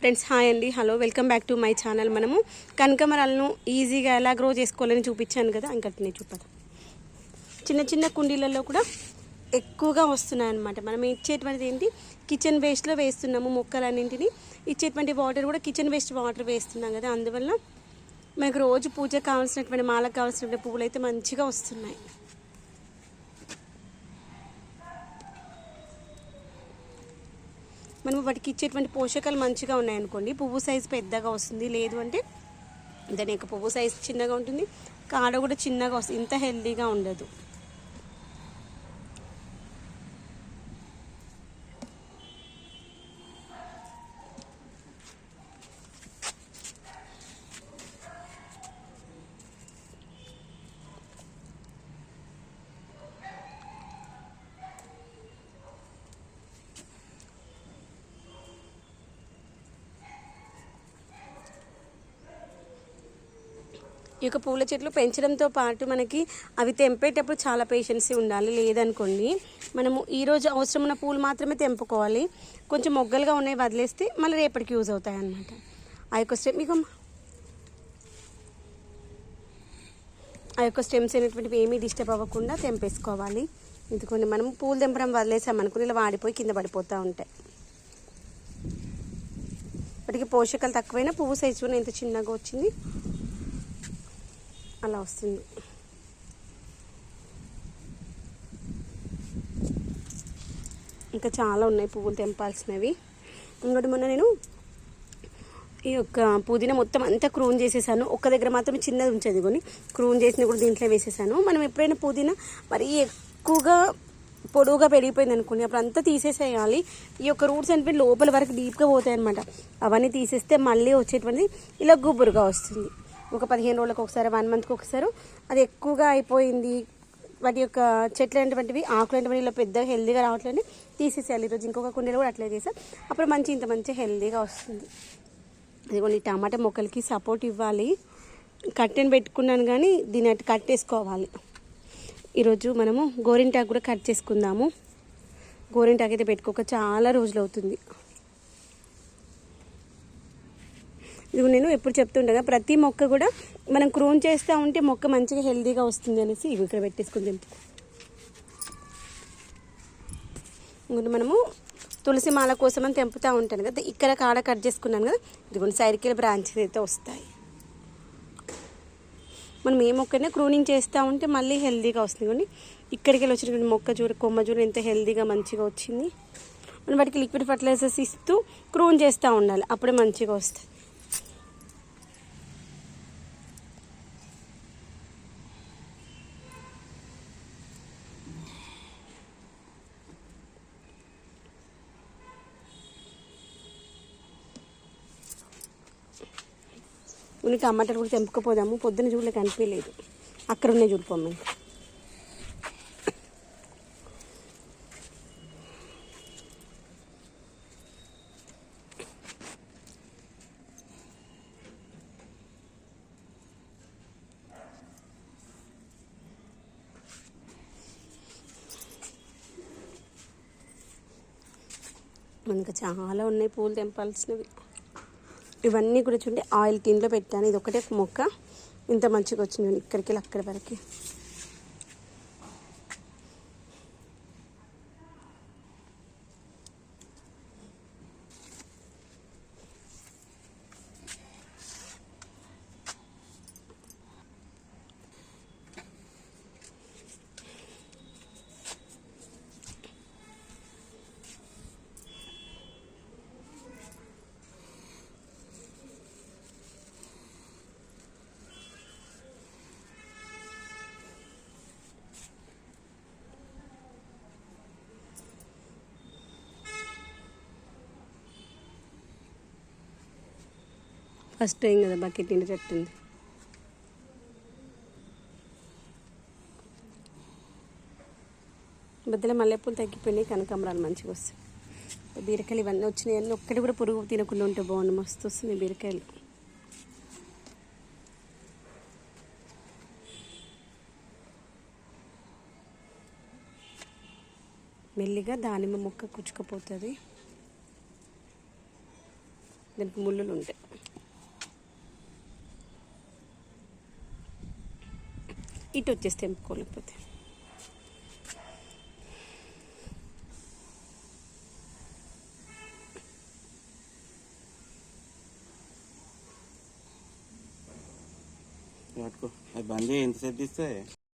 Friends hi అండి. Hello welcome back to my channel మనము. కనకమరాలను ఈజీగా ఎలా గ్రో చేసుకోవాలని చూపించాను కదా ఇంకా నేను చూపదా చిన్న చిన్న కుండీలలో కూడా ఎక్కువగా వస్తున్నాయి అన్నమాట మనం ఇచ్చేటువంటిది ఏంటి? కిచెన్ వేస్ట్లో వేస్తున్నాము మొక్కలన్నింటినీ. ఇచ్చేటువంటి వాటర్ కూడా కిచెన్ వేస్ట్ వాటర్ వేస్తున్నాం కదా అందువల్ల మనకు రోజు పూజకు కావాల్సినటువంటి మాలకు కావాల్సినటువంటి పువ్వులు అయితే మంచిగా వస్తున్నాయి. మనం వాటికి ఇచ్చేటువంటి పోషకాలు మంచిగా ఉన్నాయనుకోండి పువ్వు సైజు పెద్దగా వస్తుంది. లేదు అంటే దాని యొక్క పువ్వు సైజు చిన్నగా ఉంటుంది కాడ కూడా చిన్నగా వస్తుంది. ఇంత హెల్దీగా ఉండదు. యొక్క పూల చెట్లు పెంచడంతో పాటు మనకి అవి తెంపేటప్పుడు చాలా పేషెన్సీ ఉండాలి. లేదనుకోండి మనము ఈరోజు అవసరం ఉన్న పూలు మాత్రమే తెంపుకోవాలి. కొంచెం మొగ్గలుగా ఉన్నాయి వదిలేస్తే మళ్ళీ రేపటికి యూజ్ అవుతాయి అన్నమాట ఆ యొక్క స్టెమ్ మీకు ఆ యొక్క స్టెమ్స్ అనేటువంటివి ఏమీ డిస్టర్బ్ అవ్వకుండా తెంపేసుకోవాలి. ఎందుకంటే మనం పూలు తెంపడం వదిలేసామనుకుని ఇలా వాడిపోయి కింద పడిపోతూ ఉంటాయి. వాటికి పోషకాలు తక్కువైనా పువ్వు సైజు కూడా ఎంత చిన్నగా వచ్చింది. అలా వస్తుంది. ఇంకా చాలా ఉన్నాయి పువ్వులు తెంపాల్సినవి. ఇంకోటి మొన్న నేను ఈ యొక్క పుదీనా మొత్తం అంతా క్రూన్ చేసేసాను. ఒక్క దగ్గర మాత్రం చిన్నది ఉంచేది కొని క్రూన్ చేసిన కూడా దీంట్లో వేసేసాను. మనం ఎప్పుడైనా పుదీనా మరీ ఎక్కువగా పొడవుగా పెరిగిపోయింది అనుకోండి అప్పుడు అంతా తీసేసేయాలి. ఈ యొక్క రూట్స్ అనిపోయి లోపల వరకు డీప్గా పోతాయి అనమాట అవన్నీ తీసేస్తే మళ్ళీ వచ్చేటువంటి ఇలా గుబురుగా వస్తుంది. ఒక పదిహేను రోజులకు ఒకసారి వన్ మంత్కి ఒకసారి. అది ఎక్కువగా అయిపోయింది. వాటి యొక్క చెట్లు అనేటువంటివి ఆకులు అనేటువంటి ఇలా పెద్దగా హెల్దీగా రావట్లేదు తీసేసేయాలి. ఈరోజు ఇంకొక కుండీలు కూడా అట్లే చేసాం అప్పుడు మంచి ఇంత మంచి హెల్దీగా వస్తుంది. ఇదిగోండి టమాటా మొక్కలకి సపోర్ట్ ఇవ్వాలి. కట్టెని పెట్టుకున్నాను కానీ దీని అటు కట్టేసుకోవాలి ఈరోజు మనము గోరింటాకు కూడా కట్ చేసుకుందాము. గోరింటాకు అయితే పెట్టుకోక చాలా రోజులు అవుతుంది. ఇది నేను ఎప్పుడు చెప్తుండగా ప్రతి మొక్క కూడా మనం క్రూన్ చేస్తూ ఉంటే మొక్క మంచిగా హెల్దీగా వస్తుంది అనేసి ఇవి ఇక్కడ పెట్టేసుకుని తెంపు ఇంకొంచెం మనము తులసి మాల కోసం అని తెంపుతూ ఉంటాను కదా ఇక్కడ కాడ కట్ చేసుకున్నాను కదా ఇదిగోండి సైడ్కి బ్రాంచ్ అయితే వస్తాయి. మనం ఏ మొక్కనే క్రూనింగ్ చేస్తూ ఉంటే మళ్ళీ హెల్దీగా వస్తుంది. కానీ ఇక్కడికి వెళ్ళి వచ్చినటువంటి మొక్క చూడ కొమ్మ చూడ ఎంత హెల్దీగా మంచిగా వచ్చింది. మనం వాటికి లిక్విడ్ ఫర్టిలైజర్స్ ఇస్తూ క్రూన్ చేస్తూ ఉండాలి అప్పుడే మంచిగా వస్తుంది. ఉనికి టమాటాలు కూడా తెంపుకపోదాము. పొద్దున్న చూడలే కనిపించలేదు. అక్కడ ఉన్నాయి చూడిపోమ్మ మనకు చాలా ఉన్నాయి పూలు తెంపాల్సినవి. ఇవన్నీ కూడా చూడండి. ఆయిల్ టిన్లో పెట్టాను. ఇది ఒకటే మొక్క. ఇంత మంచిగా వచ్చింది ఇక్కడికి వెళ్ళి అక్కడి వరకు. ఫస్ట్ టైం కదా బకెట్ నిండి చెట్టుంది మధ్యలో మల్లెపూలు తగ్గిపోయినాయి కనకాంబరాలు మంచిగా వస్తాయి. బీరకాయలు ఇవన్నీ వచ్చినాయి అన్నీ ఒక్కటి కూడా పురుగు తినకుండా ఉంటే బాగుంది మస్తు వస్తున్నాయి బీరకాయలు. మెల్లిగా దానిమ్మ మొక్క కుచ్చుకుపోతుంది. దానికి ముళ్ళులు ఉంటాయి. ఇటు వచ్చేసి తెంపుకోలేకపోతే అది బంద్ చేయి ఎంతసేపు తీస్తే.